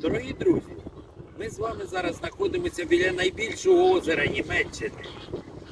Дорогі друзі, ми з вами зараз знаходимося біля найбільшого озера Німеччини,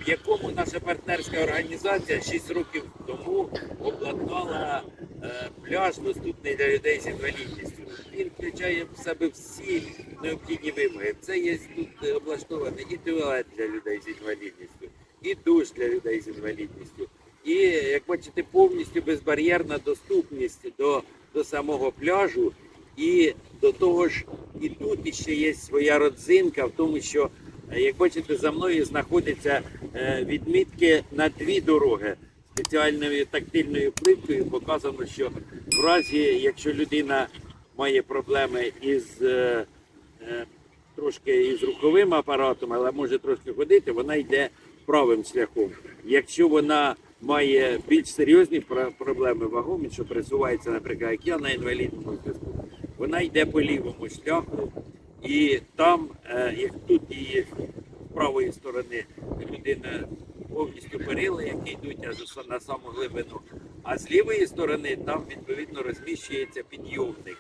в якому наша партнерська організація 6 років тому обладнала е, пляж, доступний для людей з інвалідністю. Він включає в себе всі необхідні вимоги. Це є тут е, облаштований і туалет для людей з інвалідністю, і душ для людей з інвалідністю. І, як бачите, повністю безбар'єрна доступність до, до самого пляжу. І до того ж, і тут ще є своя родзинка в тому, що, е, як бачите, за мною знаходяться е, відмітки на дві дороги. Спеціальною тактильною плиткою показано, що в разі, якщо людина має проблеми із е, трошки із руховим апаратом, але може трошки ходити, вона йде правим шляхом. Якщо вона має більш серйозні про- проблеми вагомі, що пересувається, наприклад, як я на інвалідному зв'язку, вона йде по лівому шляху, і там, е, як тут її з правої сторони, людина повністю перила, які йдуть аж на саму глибину. А з лівої сторони там відповідно розміщується підйомник,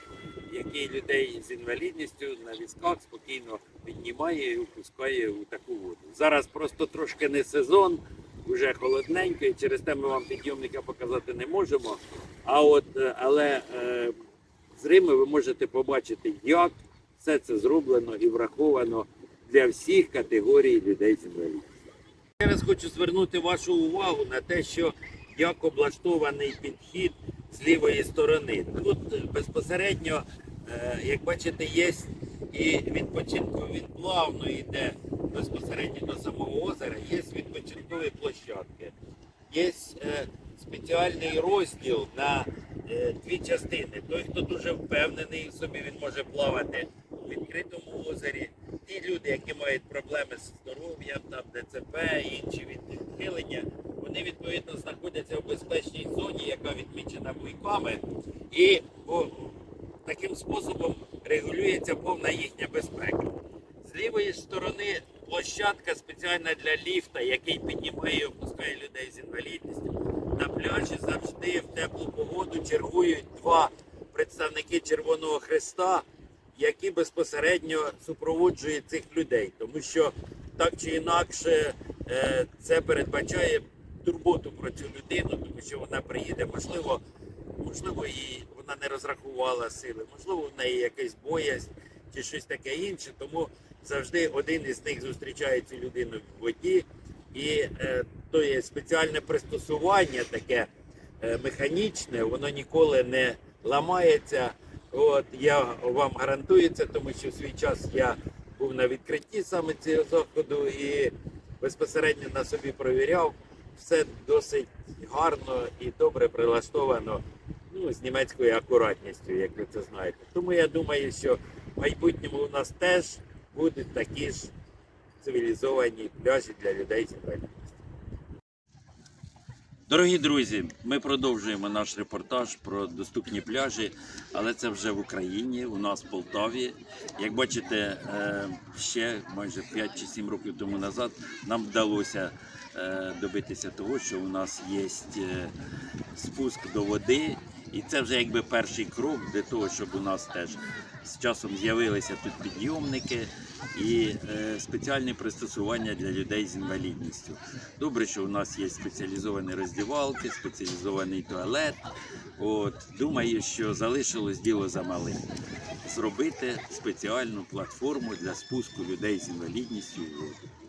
який людей з інвалідністю на візках спокійно піднімає і опускає у таку воду. Зараз просто трошки не сезон, вже холодненько, і через те ми вам підйомника показати не можемо. А от, е, але е, з Риму ви можете побачити, як все це зроблено і враховано для всіх категорій людей з інвалідністю. Я раз хочу звернути вашу увагу на те, що як облаштований підхід з лівої сторони. Тут е, безпосередньо, е, як бачите, є і відпочинку, він плавно йде безпосередньо до самого озера, є відпочинкові площадки, є е, спеціальний розділ на е, дві частини. Той, хто дуже впевнений в собі, він може плавати у відкритому озері. Ті люди, які мають проблеми з здоров'ям, там ДЦП, інші відхилення, вони відповідно знаходяться в безпечній зоні, яка відмічена буйками, і о, таким способом регулюється повна їхня безпека. З лівої сторони площадка спеціальна для ліфта, який піднімає і опускає людей з інвалідністю. На пляжі завжди в теплу погоду чергують два представники Червоного Христа, які безпосередньо супроводжують цих людей, тому що так чи інакше е, це передбачає турботу про цю людину, тому що вона приїде, можливо, можливо, їй вона не розрахувала сили, можливо, в неї якийсь боязнь чи щось таке інше. Тому завжди один із них зустрічає цю людину в воді, і е, то є спеціальне пристосування таке е, механічне, воно ніколи не ламається. От я вам гарантую це, тому що в свій час я був на відкритті саме цього заходу і безпосередньо на собі провіряв. Все досить гарно і добре прилаштовано ну, з німецькою акуратністю, як ви це знаєте. Тому я думаю, що в майбутньому у нас теж будуть такі ж цивілізовані пляжі для людей з інвалідністю. Дорогі друзі, ми продовжуємо наш репортаж про доступні пляжі, але це вже в Україні, у нас в Полтаві. Як бачите, е, ще майже 5 чи 7 років тому назад нам вдалося е, добитися того, що у нас є е, спуск до води, і це вже якби перший крок для того, щоб у нас теж з часом з'явилися тут підйомники і е, спеціальні пристосування для людей з інвалідністю. Добре, що у нас є спеціалізовані роздівалки, спеціалізований туалет. От думаю, що залишилось діло за малим. Зробити спеціальну платформу для спуску людей з інвалідністю в воду.